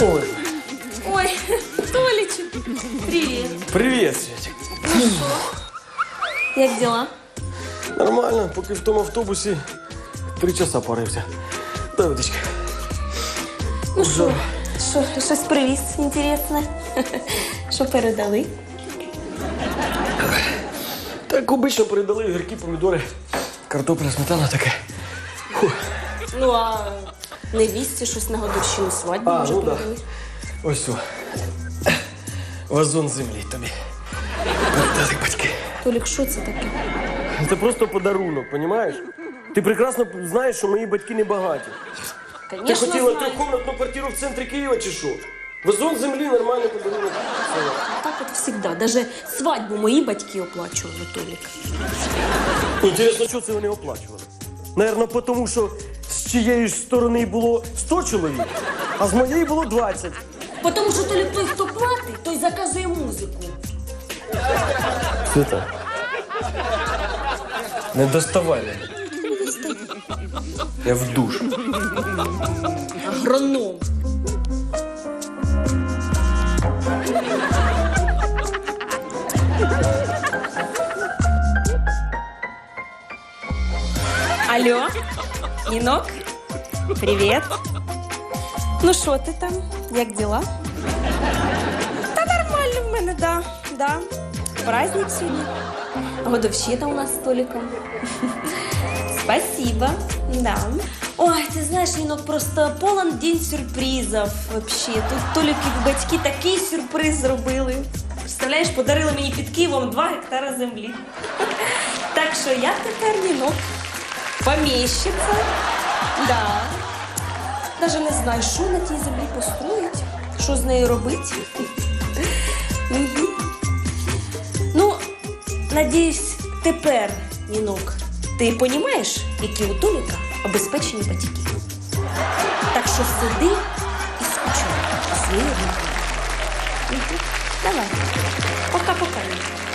Ой, Ой, Толічик, привіт. привіт, Святик. Як діла? Нормально, поки в тому автобусі три часа парився. Дай водички. Ну що, що, щось привіз інтересне? Що передали? Так обично передали гіркі помідори, картопля, сметана таке. Ну, а невісті щось на годовщину свадьби А, може ну да. Ось о. Вазон землі тобі. Передали батьки. Толік, що це таке? Це просто подарунок, понімаєш? Ти прекрасно знаєш, що мої батьки не багаті. Ти Конечно, хотіла знаю. трьохкомнатну квартиру в центрі Києва чи що? Вазон землі нормальний подарунок. Все. Так от завжди. Даже свадьбу мої батьки оплачували, Толік. Інтересно, що це вони оплачували? Наверно, тому що з чиєї ж сторони було 100 чоловік, а з моєї було 20. Тому що Толік той, хто платить, той заказує музику. Світа. Не доставай мене. Я в душ. Агроном. Алло, Нінок? Привіт. Ну що ти там? Як діла? Та нормально в мене, да. да. Праздник сьогодні. Годовщина у нас з Толіком. Спасибо. Да. Ой, ти знаєш, Нінок, просто полон день сюрпризів. Вообще. Тут Толіки батьки такий сюрприз зробили. Представляєш, подарили мені під Києвом 2 гектара землі. Так що я тепер Нінок. Поміщиця. Да. Даже не знаю, що на тій землі построїть, що з нею робити. Ну, надіюсь, тепер, Нінок, ти розумієш, які у Толіка обезпечені батьки. Так що сиди і скучай думкою. Давай. Пока-пока.